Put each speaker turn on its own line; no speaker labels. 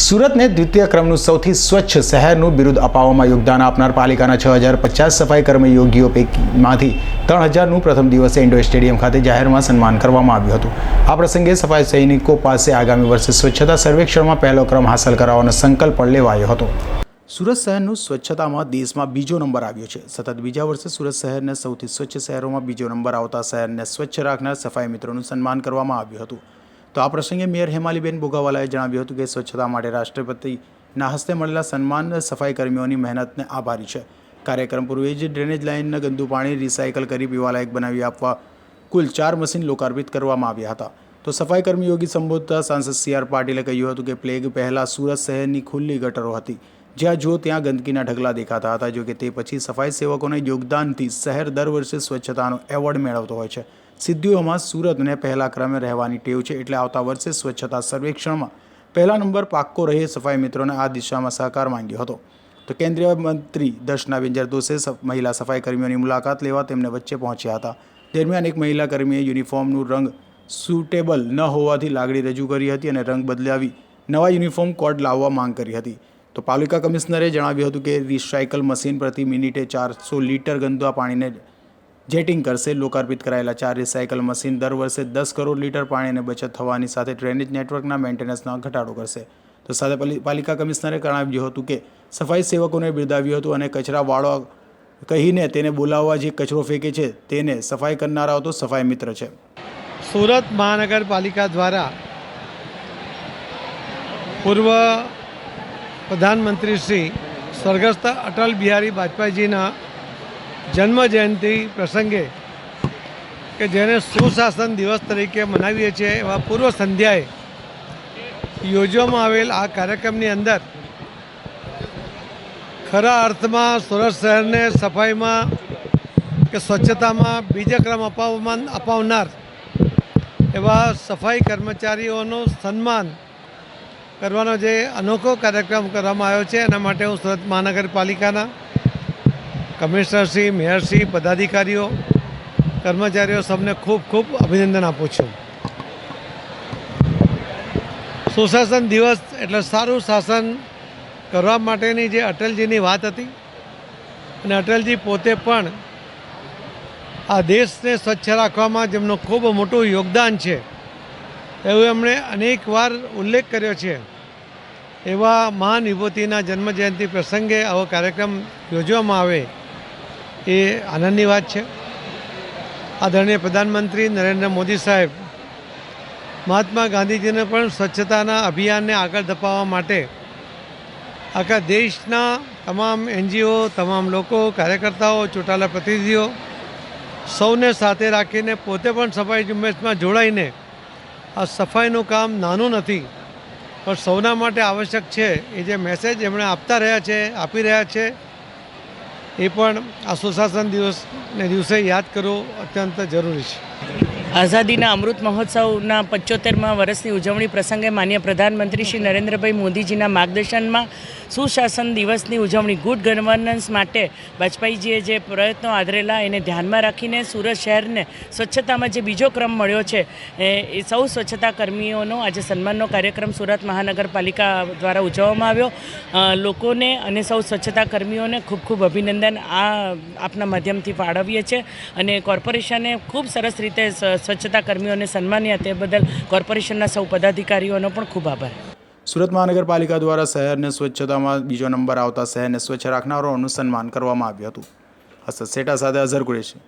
સુરતને દ્વિતીય ક્રમનું સૌથી સ્વચ્છ શહેરનું બિરુદ અપાવવામાં યોગદાન આપનાર પાલિકાના છ હજાર પચાસ સફાઈ કર્મયોગીઓ પૈકીમાંથી ત્રણ હજારનું પ્રથમ દિવસે ઇન્ડોર સ્ટેડિયમ ખાતે જાહેરમાં સન્માન કરવામાં આવ્યું હતું. આ પ્રસંગે સફાઈ સૈનિકો પાસે આગામી વર્ષે સ્વચ્છતા સર્વેક્ષણમાં પહેલો ક્રમ હાંસલ કરાવવાનો સંકલ્પ પણ લેવાયો હતો. સુરત શહેરનું સ્વચ્છતામાં દેશમાં બીજો નંબર આવ્યો છે. સતત બીજા વર્ષે સુરત શહેરને સૌથી સ્વચ્છ શહેરોમાં બીજો નંબર આવતા શહેરને સ્વચ્છ રાખનાર સફાઈ મિત્રોનું સન્માન કરવામાં આવ્યું હતું. તો આ પ્રસંગે મેયર હેમાલીબેન બોગાવાલાએ જણાવ્યું હતું કે સ્વચ્છતા માટે રાષ્ટ્રપતિના હસ્તે મળેલા સન્માન સફાઈ કર્મીઓની મહેનતને આભારી છે. કાર્યક્રમ પૂર્વે જ ડ્રેનેજ લાઇનના ગંદુ પાણી રિસાયકલ કરી પીવાલાયક બનાવી આપવા કુલ ચાર મશીન લોકાર્પિત કરવામાં આવ્યા હતા. તો સફાઈ કર્મયોગી સંબોધતા સાંસદ સી આર પાટીલે કહ્યું હતું કે પ્લેગ પહેલાં સુરત શહેરની ખુલ્લી ગટરો હતી, જ્યાં જો ત્યાં ગંદકીના ઢગલા દેખાતા હતા જો કે તે પછી સફાઈ સેવકોના યોગદાનથી શહેર દર વર્ષે સ્વચ્છતાનો એવોર્ડ મેળવતો હોય છે. સિદ્ધિઓમાં સુરતને પહેલા ક્રમે રહેવાની ટેવ છે એટલે આવતા વર્ષે સ્વચ્છતા સર્વેક્ષણમાં પહેલા નંબર પાક્કો રહે સફાઈ મિત્રોને આ દિશામાં સહકાર માંગ્યો હતો. તો કેન્દ્રીય મંત્રી દર્શનાબેન દોષે મહિલા સફાઈ કર્મીઓની મુલાકાત લેવા તેમને વચ્ચે પહોંચ્યા હતા. દરમિયાન એક મહિલા કર્મીએ યુનિફોર્મનું રંગ સુટેબલ ન હોવાથી લાગણી રજૂ કરી હતી અને રંગ બદલાવી નવા યુનિફોર્મ કોડ લાવવા માંગ કરી હતી. તો પાલિકા કમિશનરે જણાવ્યું હતું કે રિસાયકલ મશીન પ્રતિ મિનિટે ચારસો લીટર ગંદા પાણીને જેટિંગ કરશે. લોકાર્પિત કરાયેલા ચાર રિસાયકલ મશીન દર વર્ષે દસ કરોડ લીટર પાણીની બચત થવાની સાથે ડ્રેનેજ નેટવર્કના મેન્ટેનન્સમાં ઘટાડો કરશે. તો સાથે પાલિ- પાલિકા કમિશનરે જણાવ્યું હતું કે, સફાઈ સેવકોને બિરદાવ્યું હતું અને કચરાવાળો કહીને તેને બોલાવવા જે કચરો ફેંકે છે તેને સફાઈ કરનારાઓ તો સફાઈ મિત્ર છે.
સુરત મહાનગરપાલિકા દ્વારા પૂર્વ પ્રધાનમંત્રી શ્રી સ્વર્ગસ્થ અટલ બિહારી વાજપેયીજીના જન્મ જયંતિ પ્રસંગે કે જેને સુશાસન દિવસ તરીકે મનાવીએ છીએ એવા પૂર્વ સંધ્યાએ યોજવામાં આવેલ આ કાર્યક્રમની અંદર ખરા અર્થમાં સુરત શહેરને સફાઈમાં કે સ્વચ્છતામાં બીજા ક્રમ અપાવવામાં અપાવનાર એવા સફાઈ કર્મચારીઓનું સન્માન કરવાનો જે અનોખો કાર્યક્રમ કરવામાં આવ્યો છે, એના માટે હું સુરત મહાનગરપાલિકાના કમિશનરશ્રી મેયરશ્રી પદાધિકારીઓ, કર્મચારીઓ સૌને ખૂબ ખૂબ અભિનંદન આપું છું. સુશાસન દિવસ એટલે સારું શાસન કરવા માટેની જે અટલજીની વાત હતી અને અટલજી પોતે પણ આ દેશને સ્વચ્છ રાખવામાં જેમનું ખૂબ મોટું યોગદાન છે, એવું એમણે અનેક વાર ઉલ્લેખ કર્યો છે. એવા મહાન વિભૂતિના જન્મજયંતિ પ્રસંગે આવો કાર્યક્રમ યોજવામાં આવે એ આનંદની વાત છે. આદરણીય પ્રધાનમંત્રી નરેન્દ્ર મોદી સાહેબ, મહાત્મા ગાંધીજીને પણ સ્વચ્છતાના અભિયાનને આગળ ધપાવવા માટે આખા દેશના તમામ એનજીઓ, તમામ લોકો, કાર્યકર્તાઓ, ચૂંટાયેલા પ્રતિનિધિઓ સૌને સાથે રાખીને પોતે પણ સફાઈ ઝુંબેશમાં જોડાઈને આ સફાઈનું કામ નાનું નથી, પણ સૌના માટે આવશ્યક છે. એ જે મેસેજ એમણે આપતા રહ્યા છે, આપી રહ્યા છે એ પણ આ સુશાસન દિવસને દિવસે યાદ કરવો અત્યંત જરૂરી છે.
આઝાદીના અમૃત મહોત્સવના પંચોતેરમાં વર્ષની ઉજવણી પ્રસંગે માન્ય પ્રધાનમંત્રી શ્રી નરેન્દ્રભાઈ મોદીજીના માર્ગદર્શનમાં સુશાસન દિવસની ઉજવણી ગુડ ગવર્નન્સ માટે વાજપેયીજીએ જે પ્રયત્નો આદરેલા એને ધ્યાનમાં રાખીને સુરત શહેરને સ્વચ્છતામાં જે બીજો ક્રમ મળ્યો છે, એ સૌ સ્વચ્છતા કર્મીઓનો આજે સન્માનનો કાર્યક્રમ સુરત મહાનગરપાલિકા દ્વારા ઉજવવામાં આવ્યો. લોકોને અને સૌ સ્વચ્છતા કર્મીઓને ખૂબ ખૂબ અભિનંદન આ આપના માધ્યમથી ફાળવીએ છીએ અને કોર્પોરેશને ખૂબ સરસ રીતે સ્વચ્છતા કર્મીઓને સન્માન્યા તે બદલ કોર્પોરેશનના સૌ પદાધિકારીઓનો પણ ખૂબ આભાર.
સુરત મહાનગરપાલિકા દ્વારા શહેરને સ્વચ્છતામાં બીજો નંબર આવતા શહેરને સ્વચ્છ રાખનારાઓનું સન્માન કરવામાં આવ્યું હતું. હસત સેટા સાથે અઝર કુરેશી.